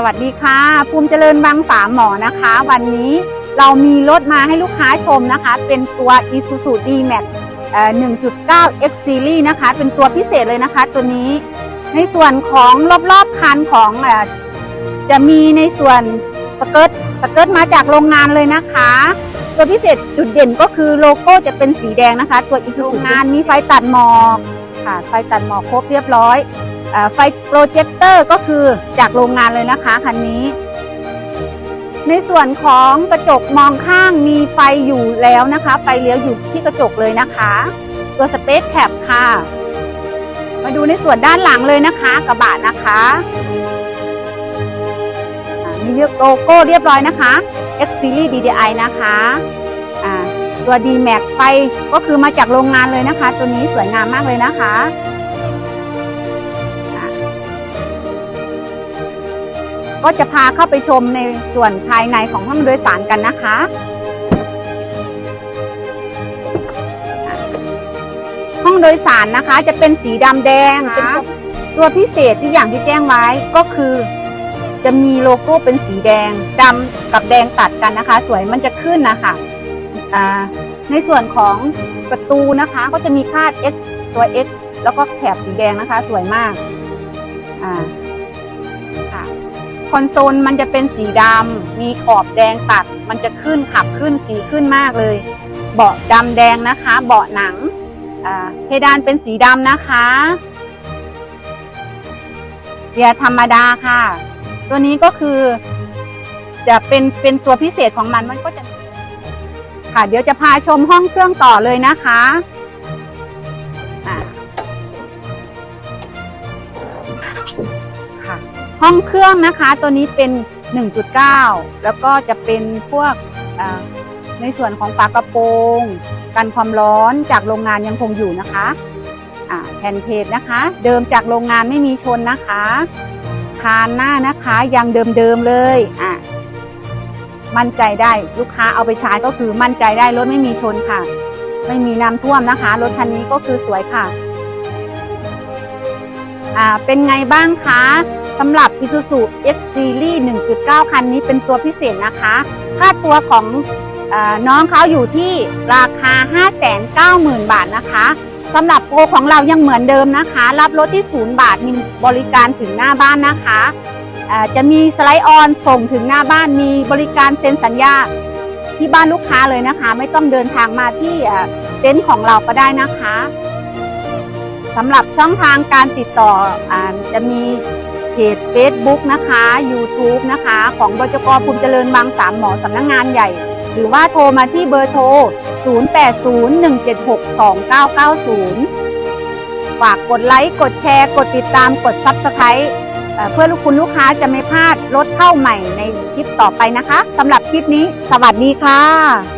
สวัสดีค่ะ ภูมิเจริญบางสามหมอนะคะ วันนี้เรามีรถมาให้ลูกค้าชมนะคะ เป็นตัว Isuzu D-Max เอ่อ1.9 X Series นะคะ เป็นตัวพิเศษเลยนะคะ ตัวนี้ในส่วนของรอบๆคันของเอ่อจะมีในส่วนสเกิร์ตสเกิร์ตมาจากโรงงานเลยนะคะ ตัวพิเศษจุดเด่นก็คือโลโก้จะเป็นสีแดงนะคะ ตัว Isuzu งานมีไฟตัดหมอกค่ะไฟตัดหมอกครบเรียบร้อยเอ่อ ไฟโปรเจคเตอร์ก็คือจากโรงงานเลยนะคะคันนี้ ในส่วนของกระจกมองข้างมีไฟอยู่แล้วนะคะ ไฟเลี้ยวอยู่ที่กระจกเลยนะคะ ตัวสเปซแคปค่ะ มาดูในส่วนด้านหลังเลยนะคะ กระบะนะคะอ่ามีโลโก้เรียบร้อยนะคะ X Series DDI นะคะตัว D Max ไฟก็คือมาจากโรงงานเลยนะคะ ตัวนี้สวยงามมากเลยนะคะ ก็จะพาเข้าไปชมในส่วนภายในของห้องโดยสารกันนะคะอ่าห้องโดยสารนะคะจะเป็นสีดำแดงเป็นตัวตัวพิเศษที่อย่างที่แจ้งไว้ก็คือ จะมีโลโก้เป็นสีแดงดำกับแดงตัดกันนะคะ สวยมันจะขึ้นนะคะอ่าในส่วนของประตูนะคะก็จะมีคาด X ตัว X แล้วก็แถบสีแดงนะคะ สวยมากอ่าค่ะ คอนโซลมันจะเป็นสีดำมีขอบแดงตัด มันจะขึ้นขับขึ้นสีขึ้นมากเลย เบาะดำแดงนะคะ เบาะหนังเพดานเป็นสีดำนะคะเกียร์ธรรมดาค่ะ ตัวนี้ก็คือ จะเป็นเป็นตัวพิเศษของมันมันก็จะ ค่ะ เดี๋ยวจะพาชมห้องเครื่องต่อเลยนะคะอะ ห้องเครื่องนะคะตัวนี้เป็น 1.9 แล้วก็จะเป็นพวกในส่วนของฝากระโปรงกันความร้อนจากโรงงานยังคงอยู่นะคะแผ่นเพจนะคะ เดิมจากโรงงานไม่มีชนนะคะคานหน้านะคะยังเดิมๆเลยอะมั่นใจได้ลูกค้าเอาไปใช้ก็คือมั่นใจได้รถไม่มีชนค่ะ ไม่มีน้ำท่วมนะคะ รถคันนี้ก็คือสวยค่ะอ่าเป็นไงบ้างคะ สำหรับ Isuzu X Series 1.9 คันนี้เป็นตัวพิเศษนะคะ ค่าตัวของอน้องเขาอยู่ที่ราคา 590,000 บาทนะคะสำหรับโปรของเรายังเหมือนเดิมนะคะ รับรถที่ 0 บาทมีบริการถึงหน้าบ้านนะคะจะมีสไลด์ออนส่งถึงหน้าบ้านมีบริการเซ็นสัญญาที่บ้านลูกค้าเลยนะคะ ไม่ต้องเดินทางมาที่เต็นท์ของเราก็ได้นะคะสำหรับช่องทางการติดต่ออจะมี จ Facebook นะคะ YouTube นะคะ ของบจกภูมิเจริญบางสามหมอสำนักงงานใหญ่ หรือว่าโทรมาที่เบอร์โทร 0801762990 ฝากกดไลค์กดแชร์ กดติดตามกด Subscribe เอ่อเพื่อลูกคุณลูกค้าจะไม่พลาดรถเข้าใหม่ในคลิปต่อไปนะคะสำหรับคลิปนี้ สวัสดีค่ะ